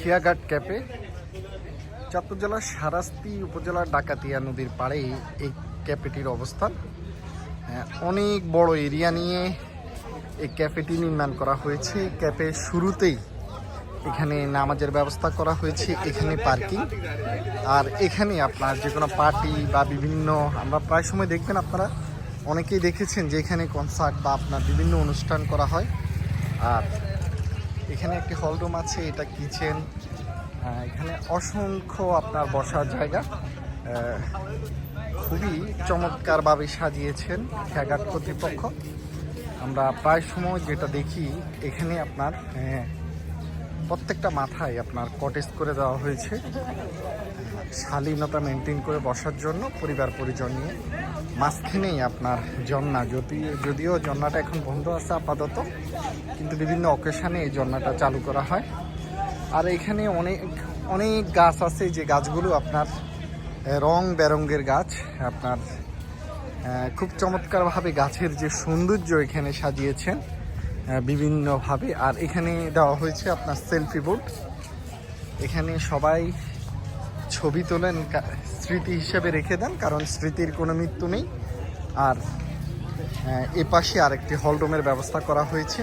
খিয়াঘাট ক্যাপে চাঁদপুর জেলার সারাস্তি উপজেলার ডাকাতিয়া নদীর পাড়ে এই ক্যাফেটির অবস্থান। অনেক বড় এরিয়া নিয়ে এই ক্যাফেটি নির্মাণ করা হয়েছে। ক্যাফে শুরুতেই এখানে নামাজের ব্যবস্থা করা হয়েছে, এখানে পার্কিং। আর এখানে আপনার যে কোনো পার্টি বা বিভিন্ন, আমরা প্রায় সময় দেখবেন আপনারা অনেকেই দেখেছেন যে এখানে কনসার্ট বা আপনার বিভিন্ন অনুষ্ঠান করা হয়। আর এখানে একটি হলরুম আছে, এটা কিচেন এখানে অসংখ্য আপনার বসার জায়গা। খুবই চমৎকারভাবে সাজিয়েছেন খেয়াঘাট কর্তৃপক্ষ। আমরা প্রায় সময় যেটা দেখি, এখানে আপনার প্রত্যেকটা মাথায় আপনার কটেজ করে দেওয়া হয়েছে। শালীনতা মেনটেন করে বসার জন্য পরিবার পরিজন নিয়ে। মাঝখানেই আপনার জন্না যদি যদিও জন্নাটা এখন বন্ধ আছে আপাতত, কিন্তু বিভিন্ন অকেশানে এই জন্নাটা চালু করা হয়। আর এখানে অনেক অনেক গাছ আছে, যে গাছগুলো আপনার রং বেরঙ্গের গাছ, আপনার খুব চমৎকারভাবে গাছের যে সৌন্দর্য এখানে সাজিয়েছেন। বিভিন্নভাবে। আর এখানে দেওয়া হয়েছে আপনার সেলফি বোর্ড এখানে সবাই ছবি তোলেন স্মৃতি হিসেবে রেখে দেন কারণ স্মৃতির কোনো মৃত্যু নেই। আর এ পাশে আরেকটি হলরুমের ব্যবস্থা করা হয়েছে।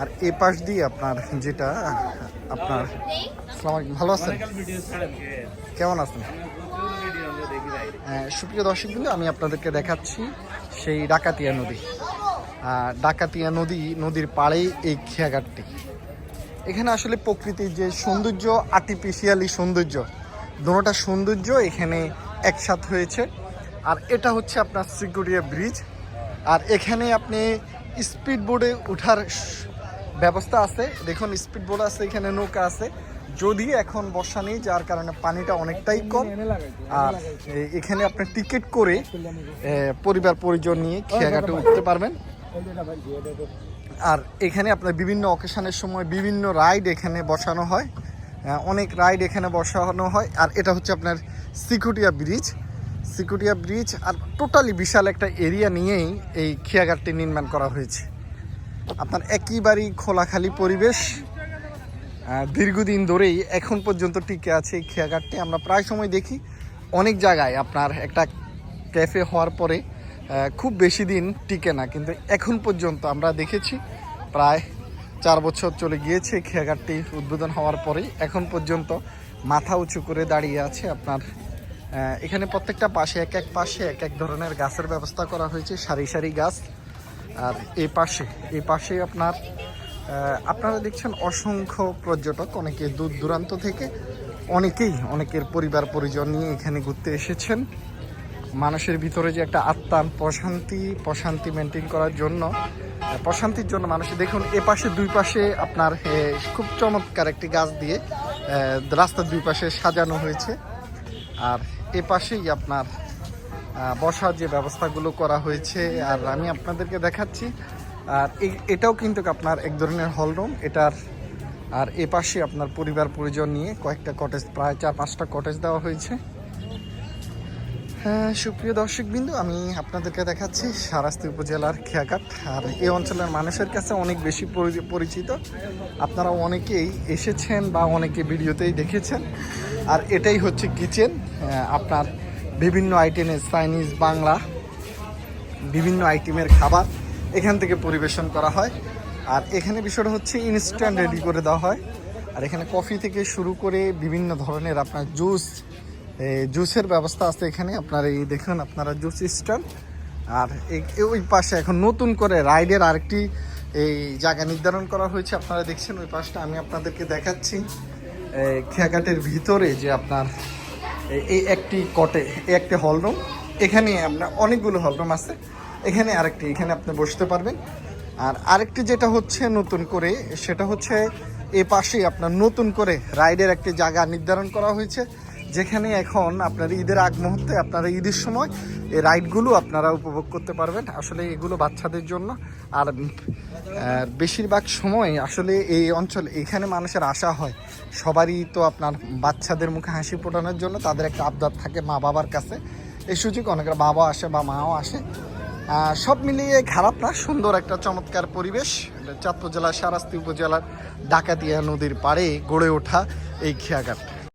আর এ পাশ দিয়ে আপনার যেটা আপনার ভালো আছেন? কেমন আছেন? সুপ্রিয় দর্শকগুলো আমি আপনাদেরকে দেখাচ্ছি সেই ডাকাতিয়া নদী। ডাকাতিয়া নদী, নদীর পাড়েই এই খেয়াঘাটটি। এখানে আসলে প্রকৃতির যে সৌন্দর্য আর্টিফিশিয়ালি সৌন্দর্য, দুটোটা সৌন্দর্য এখানে একসাথ হয়েছে। আর এটা হচ্ছে আপনার সিকিউরিয়া ব্রিজ। আর এখানে আপনি স্পিড বোর্ডে ওঠার ব্যবস্থা আছে। দেখুন স্পিড বোর্ড আছে, এখানে নৌকা আছে। যদি এখন বর্ষা নেই, যার কারণে পানিটা অনেকটাই কম। আর এখানে আপনি টিকিট করে পরিবার পরিজন নিয়ে খেয়াঘাটে উঠতে পারবেন। আর এখানে আপনার বিভিন্ন অকেশনের সময় বিভিন্ন রাইড এখানে বসানো হয়। অনেক রাইড এখানে বসানো হয়। আর এটা হচ্ছে আপনার সিকুটিয়া ব্রিজ সিকুটিয়া ব্রিজ আর টোটালি বিশাল একটা এরিয়া নিয়েই এই খেয়াঘাটটি নির্মাণ করা হয়েছে। আপনার একেবারেই খোলাখালি পরিবেশ। দীর্ঘদিন ধরেই এখন পর্যন্ত টিকে আছে এই খেয়াঘাটটি। আমরা প্রায় সময় দেখি অনেক জায়গায় আপনার একটা ক্যাফে হওয়ার পরে খুব বেশি দিন টিকে না, কিন্তু এখন পর্যন্ত আমরা দেখেছি, প্রায় চার বছর চলে গিয়েছে খেয়াঘাটটি উদ্বোধন হওয়ার পরেই। এখন পর্যন্ত মাথা উঁচু করে দাঁড়িয়ে আছে আপনার এখানে প্রত্যেকটা পাশে, এক এক পাশে এক এক ধরনের গাছের ব্যবস্থা করা হয়েছে, সারি সারি গাছ। আর এই পাশে এই পাশে আপনার আপনারা দেখছেন অসংখ্য পর্যটক, অনেকে দূর দূরান্ত থেকে, অনেকেই অনেকের পরিবার পরিজন নিয়ে এখানে ঘুরতে এসেছেন। মানুষের ভিতরে যে একটা আত্মা, প্রশান্তি প্রশান্তি মেনটেন করার জন্য প্রশান্তির জন্য মানুষ দেখুন, এ পাশে, দুই পাশে আপনার খুব চমৎকার একটি গাছ দিয়ে রাস্তার দুই পাশে সাজানো হয়েছে। আর এ পাশেই আপনার বসার যে ব্যবস্থাগুলো করা হয়েছে, আর আমি আপনাদেরকে দেখাচ্ছি। আর এটাও কিন্তু আপনার এক ধরনের হলরুম। এটার, আর এ পাশে আপনার পরিবার পরিজন নিয়ে কয়েকটা কটেজ প্রায় চার পাঁচটা কটেজ দেওয়া হয়েছে। হ্যাঁ সুপ্রিয় দর্শকবিন্দু, আমি আপনাদেরকে দেখাচ্ছি সারাস্তি উপজেলার খেয়াঘাট। আর এই অঞ্চলের মানুষের কাছে অনেক বেশি পরি- পরিচিত। আপনারা অনেকেই এসেছেন বা অনেকে ভিডিওতেই দেখেছেন। আর এটাই হচ্ছে কিচেন। আপনার বিভিন্ন আইটেমের চাইনিজ বাংলা, বিভিন্ন আইটেমের খাবার এখান থেকে পরিবেশন করা হয়। আর এখানে বিষয়টা হচ্ছে ইনস্ট্যান্ট রেডি করে দেওয়া হয়। আর এখানে কফি থেকে শুরু করে বিভিন্ন ধরনের আপনার জুস জুসের ব্যবস্থা আছে এখানে। আপনার এই দেখুন, আপনারা জুস স্ট্যান্ড। আর ওই পাশে এখন নতুন করে রাইডের আরেকটি এই জায়গা নির্ধারণ করা হয়েছে। আপনারা দেখছেন ওই পাশটা, আমি আপনাদেরকে দেখাচ্ছি। খেয়াঘাটের ভিতরে যে আপনার এই- একটি কটে, এই একটি হলরুম। এখানে আপনার অনেকগুলো হলরুম আছে। এখানে আরেকটি, এখানে আপনি বসতে পারবেন। আর আরেকটি যেটা হচ্ছে নতুন করে, সেটা হচ্ছে এ পাশে আপনার নতুন করে রাইডের একটি জায়গা নির্ধারণ করা হয়েছে। যেখানে এখন আপনার ঈদের আগ মুহূর্তে, আপনারা ঈদের সময় এই রাইডগুলো আপনারা উপভোগ করতে পারবেন। আসলে এগুলো বাচ্চাদের জন্য। আর বেশিরভাগ সময় আসলে এই অঞ্চল, এখানে মানুষের আশা হয়। সবারই তো আপনার বাচ্চাদের মুখে হাসি ফোটানোর জন্য তাদের একটা আবদার থাকে মা বাবার কাছে। এই সুযোগ অনেকের বাবা আসে বা মাও আসে। সব মিলিয়ে খারাপ না, সুন্দর একটা চমৎকার পরিবেশ। চাঁদপুর জেলার সারাস্তি উপজেলার ডাকাতিয়া নদীর পাড়ে গড়ে ওঠা এই খেয়াঘাট।